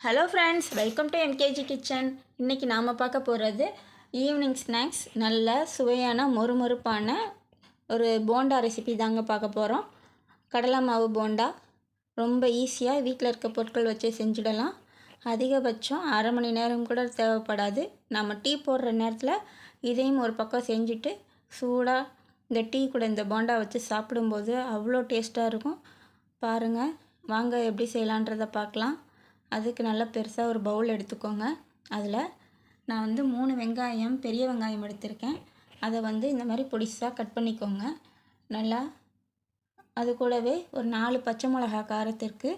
Hello friends welcome to MKG kitchen இன்றைக்கி நாம் பார்க்க போகிறது ஈவினிங் ஸ்நாக்ஸ் நல்ல சுவையான மொறுமொறுப்பான ஒரு போண்டா ரெசிபி தாங்க பார்க்க போகிறோம் கடலை மாவு போண்டா ரொம்ப ஈஸியாக வீட்டில் இருக்க பொருட்கள் வச்சு செஞ்சிடலாம். அதிகபட்சம் அரை மணி நேரம் கூட தேவைப்படாது. நம்ம டீ போடுற நேரத்தில் இதையும் ஒரு பக்கம் செஞ்சுட்டு சூடாக இந்த டீ கூட இந்த போண்டா வச்சு சாப்பிடும்போது அவ்வளோ டேஸ்ட்டாக இருக்கும். பாருங்கள் வாங்க எப்படி செய்யலான்றதை பார்க்கலாம். அதுக்கு நல்லா பெருசாக ஒரு பவுல் எடுத்துக்கோங்க. அதில் நான் வந்து மூணு வெங்காயம் பெரிய வெங்காயம் எடுத்திருக்கேன். அதை வந்து இந்த மாதிரி பொடிசாக கட் பண்ணிக்கோங்க. நல்லா அது கூடவே ஒரு நாலு பச்சை மிளகா காரத்திற்கு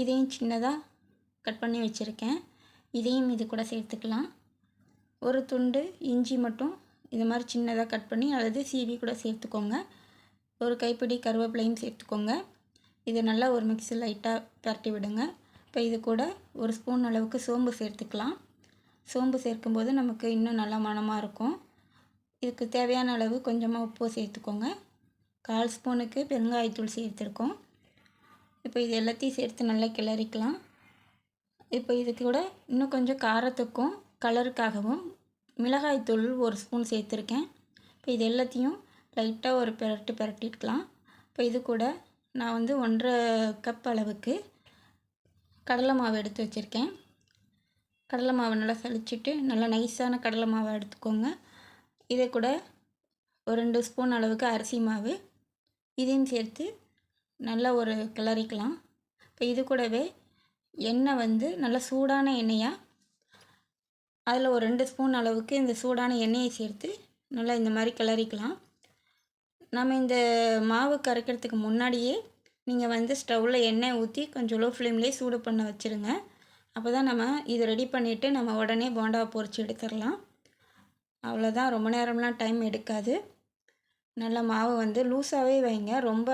இதையும் சின்னதாக கட் பண்ணி வச்சுருக்கேன். இதையும் இது கூட சேர்த்துக்கலாம். ஒரு துண்டு இஞ்சி மட்டும் இது மாதிரி சின்னதாக கட் பண்ணி அல்லது சீவி கூட சேர்த்துக்கோங்க. ஒரு கைப்பிடி கருவேப்பிலையும் சேர்த்துக்கோங்க. இதை நல்லா ஒரு மிக்ஸில் லைட்டாக பரட்டி விடுங்க. இப்போ இது கூட ஒரு ஸ்பூன் அளவுக்கு சோம்பு சேர்த்துக்கலாம். சோம்பு சேர்க்கும்போது நமக்கு இன்னும் நல்லா மணமாக இருக்கும். இதுக்கு தேவையான அளவு கொஞ்சமாக உப்பு சேர்த்துக்கோங்க. கால் ஸ்பூனுக்கு பெருங்காயத்தூள் சேர்த்துருக்கோம். இப்போ இது எல்லாத்தையும் சேர்த்து நல்லா கிளறிக்கலாம். இப்போ இது கூட இன்னும் கொஞ்சம் காரத்துக்கும் கலருக்காகவும் மிளகாய்த்தூள் ஒரு ஸ்பூன் சேர்த்துருக்கேன். இப்போ இது எல்லாத்தையும் லைட்டாக ஒரு பிரட்டு பிரட்டிக்கலாம். இப்போ இது கூட நான் வந்து ஒன்றரை கப் அளவுக்கு கடலை மாவு எடுத்து வச்சுருக்கேன். கடலை மாவை நல்லா சளிச்சிட்டு நல்லா நைஸான கடலை மாவை எடுத்துக்கோங்க. இதை கூட ஒரு ரெண்டு ஸ்பூன் அளவுக்கு அரிசி மாவு. இதையும் சேர்த்து நல்லா ஒரு கிளறிக்கலாம். இப்போ இது கூடவே எண்ணெய் வந்து நல்லா சூடான எண்ணெயாக அதில் ஒரு ரெண்டு ஸ்பூன் அளவுக்கு இந்த சூடான எண்ணெயை சேர்த்து நல்லா இந்த மாதிரி கிளறிக்கலாம். நம்ம இந்த மாவு கரைக்கிறதுக்கு முன்னாடியே நீங்கள் வந்து ஸ்டவ்வில் எண்ணெய் ஊற்றி கொஞ்சம் லோ ஃப்ளேம்லேயே சூடு பண்ண வச்சுருங்க. அப்போ தான் நம்ம இதை ரெடி பண்ணிவிட்டு நம்ம உடனே போண்டாவை பொறிச்சு எடுத்துடலாம். அவ்வளோதான் ரொம்ப நேரம்லாம் டைம் எடுக்காது. நல்ல மாவு வந்து லூஸாகவே வைங்க. ரொம்ப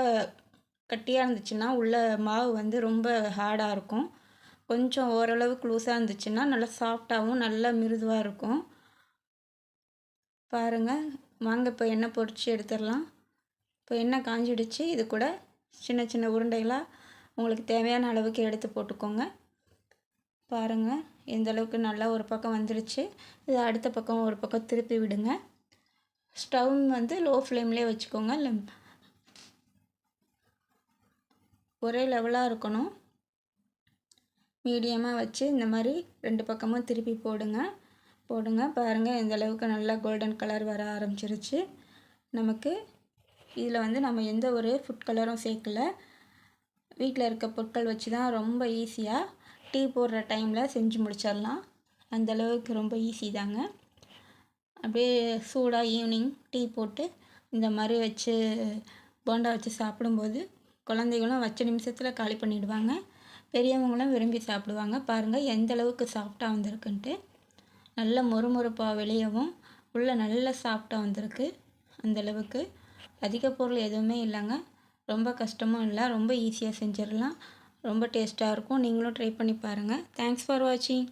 கட்டியாக இருந்துச்சுன்னா உள்ள மாவு வந்து ரொம்ப ஹார்டாக இருக்கும். கொஞ்சம் ஓரளவுக்கு லூஸாக இருந்துச்சுன்னா நல்லா சாஃப்டாகவும் நல்லா மிருதுவாக இருக்கும். பாருங்கள் வாங்க இப்போ எண்ணெய் பொறிச்சு எடுத்துடலாம். இப்போ எண்ணெய் காஞ்சிடுச்சு. இது கூட சின்ன சின்ன உருண்டைகளாக உங்களுக்கு தேவையான அளவுக்கு எடுத்து போட்டுக்கோங்க. பாருங்கள் எந்த அளவுக்கு நல்லா ஒரு பக்கம் வந்துடுச்சு இது அடுத்த பக்கம் ஒரு பக்கம் திருப்பி விடுங்க. ஸ்டவ் வந்து லோ ஃப்ளேம்லேயே வச்சுக்கோங்க. இல்லை ஒரே லெவலாக இருக்கணும். மீடியமாக வச்சு இந்த மாதிரி ரெண்டு பக்கமும் திருப்பி போடுங்க. போடுங்க. பாருங்கள் இந்த அளவுக்கு நல்லா கோல்டன் கலர் வர ஆரம்பிச்சிருச்சு. நமக்கு இதில் வந்து நம்ம எந்த ஒரு ஃபுட் கலரும் சேர்க்கல. வீட்டில் இருக்க பொருட்கள் வச்சு தான் ரொம்ப ஈஸியாக டீ போடுற டைமில் செஞ்சு முடிச்சிடலாம். அந்தளவுக்கு ரொம்ப ஈஸி தாங்க. அப்படியே சூடாக ஈவினிங் டீ போட்டு இந்த மாதிரி வச்சு போண்டா வச்சு சாப்பிடும்போது குழந்தைகளும் வச்ச நிமிஷத்தில் காலி பண்ணிவிடுவாங்க பெரியவங்களும் விரும்பி சாப்பிடுவாங்க. பாருங்கள் எந்த அளவுக்கு சாஃப்டாக வந்திருக்குன்ட்டு. நல்ல மொறுமொறுப்பாக வெளியவும் உள்ளே நல்ல சாஃப்டாக வந்திருக்கு. அந்தளவுக்கு அதிக பொருள் எதுவுமே இல்லைங்க. ரொம்ப கஷ்டமும் இல்லை. ரொம்ப ஈஸியாக செஞ்சிடலாம். ரொம்ப டேஸ்ட்டாக இருக்கும். நீங்களும் ட்ரை பண்ணி பாருங்கள் தேங்க்ஸ் ஃபார் வாட்சிங்